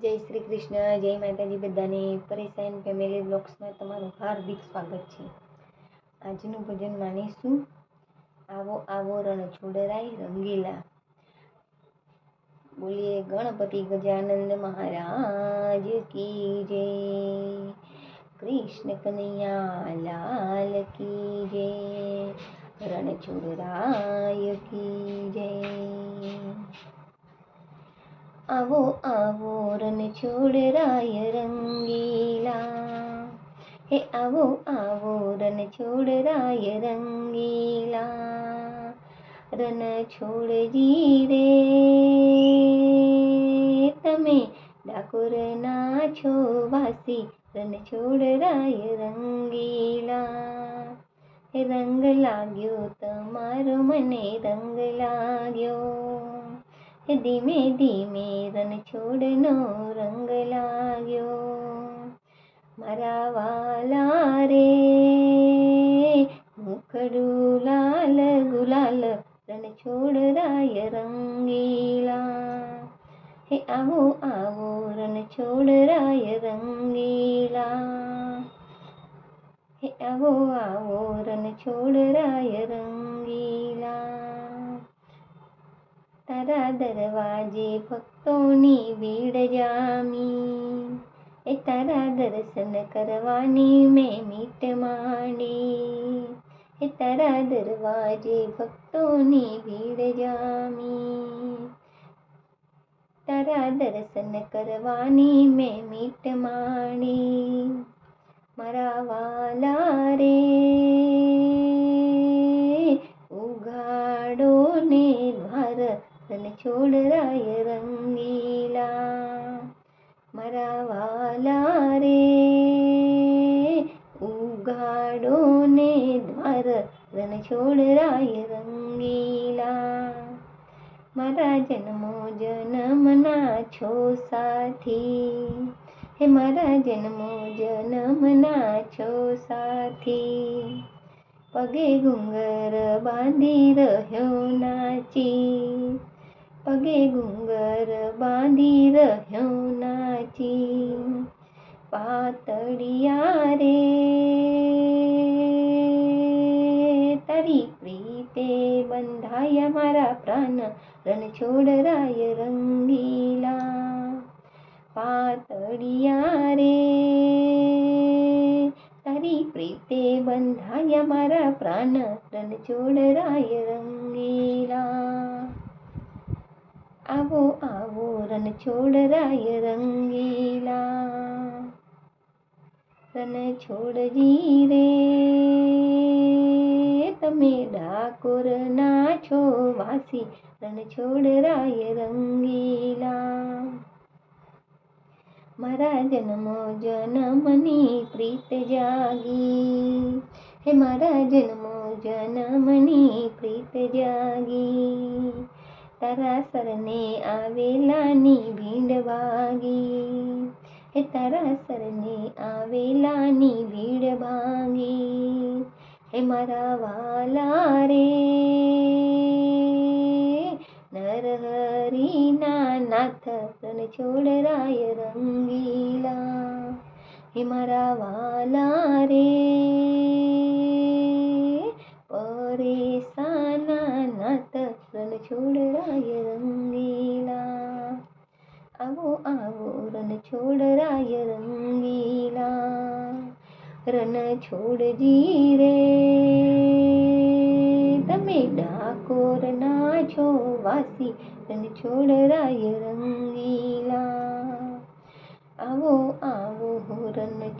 જય શ્રી કૃષ્ણ, જય માતાજી બધાને. પરેશાન ફેમિલી બ્લોગ્સમાં તમારું હાર્દિક સ્વાગત છે. આજનું ભજન માનીશું આવો આવો રણ છોડરાય રંગીલા. બોલીએ ગણપતિ ગજાનંદ મહારાજ કી જય. કૃષ્ણ કનૈયા લાલ કી જય. રણ છોડરાય કી આવો આવો રન છોડ રાય રંગીલા હે આવો આવો રન છોડ રાય રંગીલા રન છોડજી રે તમે ડાકોરના છો વાસી રન છોડ રાય રંગીલા હે રંગ લાગ્યો તમારો મને રંગ લાગ્યો ધીમે ધીમે રન છોડનો રંગ લાગ્યો. મારા વાલા રે, મુખડું લાલ ગુલાલ, રન છોડ રાય રંગીલા. હે આવો આવો રન છોડ રાય રંગીલા. હે આવો આવો રન છોડ રાય રંગીલા. તારા દરવાજે ભક્તોની ભીડ જામી એ તારા દર્શન કરવાની મેં મીટ માંડી એ તારા દરવાજે ભક્તોની ભીડ જામી તારા દર્શન કરવાની મેં મીટ માંડી મારા વાલા રન છોડ રાય રંગીલા મારા વાલા રે ઉગાડો ને દ્વાર રન છોડ રાય રંગીલા મારા જન્મો જન્મના છો સાથી. હે મારા જન્મો જન્મના છો સાથી. પગે ઘુંગર બાંધી રહ્યો નાચી. પગે ગુંગર બાંધી રહ્યો નાચી. પાતળિયા રે, તારી પ્રીતે બંધાયા મારા પ્રાણ રણ છોડ રાય રંગીલા. પાતળિયા રે, તારી પ્રીતે બંધાયા મારા પ્રાણ રણ છોડ રાય રંગીલા. આવો આવો રન છોડ રાય રંગીલા રન છોડજી રે તમે ડાકોર ના છો વાસી રન છોડ રાય રંગીલા મારા જન્મો જન્મની પ્રીત જાગી હે મારા જન્મો જન્મની પ્રીત જાગી તારા સરને આવેલાની ભીડ ભાગી હે તરાસરને આવેલાની ભીડ ભાગી હે મારા વાલા રે નરહરીના નાથ રન છોડરાય રંગીલા હે મારા વાલા રે પરેશાના નાથ રન છોડ રાય રંગીલા આવો આવો રન છોડ રાય રંગીલા રન છોડજી રે તમે ડાકોર ના છો વાસી રન છોડ રાય રંગીલા આવો આવો રન